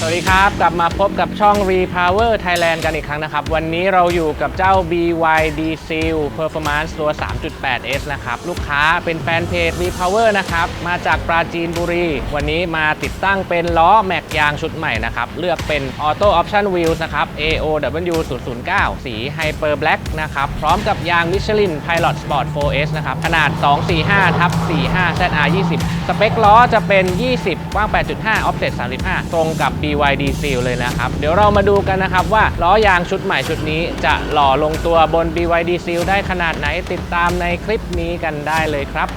สวัสดีครับ กลับมาพบกับช่อง Repower Thailand กันอีกครั้งนะครับ วันนี้เราอยู่กับเจ้า BYD Seal Performance ตัว 3.8S นะครับ ลูกค้าเป็นแฟนเพจ Repower นะครับ มาจากปราจีนบุรี วันนี้มาติดตั้งเป็นล้อแม็กยางชุดใหม่นะครับ เลือกเป็น Auto Option Wheels นะครับ AOW 009สี Hyper Black นะครับ พร้อมกับยาง Michelin Pilot Sport 4S นะครับ ขนาด 245ทับ45 ZR 20 สเปคล้อจะเป็น 20 กว้าง8.5 Offset 35 ตรงกับ BYD Seal เลยนะครับ เดี๋ยวเรามาดูกันนะครับว่าล้อยางชุดใหม่ชุดนี้จะหล่อลงตัวบน BYD Seal ได้ขนาดไหนติดตามในคลิปนี้กันได้เลยครับ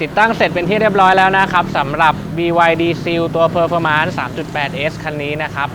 ติดตั้งเสร็จเป็นที่เรียบร้อยแล้วนะครับสำหรับ BYD Seal ตัว Performance 3.8S คันนี้นะครับ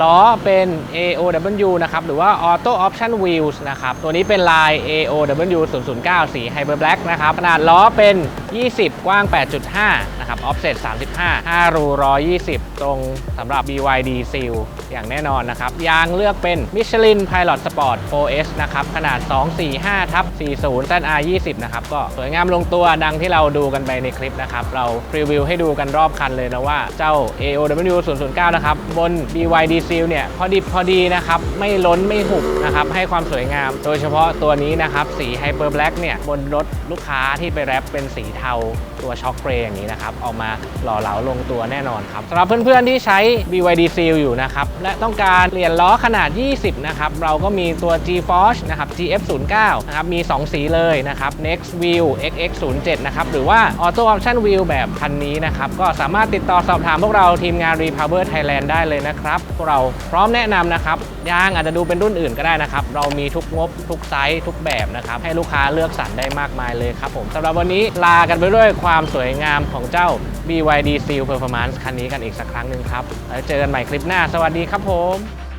ล้อเป็น AOW นะครับ หรือว่า Auto Option Wheels นะครับ ตัวนี้เป็นลาย AOW 009 สี Hyper Black นะครับ ขนาดล้อเป็น 20 กว้าง 8.5 นะครับ Offset 35 5 รู 120 ตรงสำหรับ BYD Seal อย่างแน่นอนนะครับ ยางเลือกเป็น Michelin Pilot Sport 4S นะครับ ขนาด 245ทับ40 ZR 20 นะครับ ก็สวยงามลงตัวดังที่เราดูกันไปในคลิปนะครับ เราพรีวิวให้ดูกันรอบคันเลยนะว่าเจ้า AOW 009 นะครับ บน BYD Seal เนี่ยพอดิบพอดีนะครับไม่ล้นไม่หุบนะครับให้ความสวยงาม โดยเฉพาะตัวนี้นะครับสี Hyper Black เนี่ยบนรถลูกค้าที่ไปแรปเป็นสีเทาตัวช็อคเกรย์อย่างนี้นะครับออกมาหล่อเหลาลงตัวแน่นอนครับสำหรับเพื่อนๆที่ใช้ BYD Seal อยู่นะครับและต้องการเปลี่ยนล้อขนาด 20 นะครับเราก็มีตัว G-Force นะครับ GF09 นะครับมี 2 สีเลยนะครับ Next Wheel XX07 นะครับหรือว่า Auto Option Wheel แบบคันนี้นะครับก็สามารถติดต่อสอบถามพวกเราทีมงาน Repower Thailand ได้เลยนะครับเราพร้อมแนะนำนะครับยางอาจจะดูเป็นรุ่นอื่นก็ได้นะครับ เรามีทุกงบทุกไซส์ทุกแบบนะครับ ให้ลูกค้าเลือกสรรได้มากมายเลยครับผมสำหรับวันนี้ลากันไปด้วยความสวยงามของเจ้า BYD Seal Performance คันนี้กันอีกสักครั้งหนึ่งครับแล้วเจอกันใหม่คลิปหน้าสวัสดีครับผม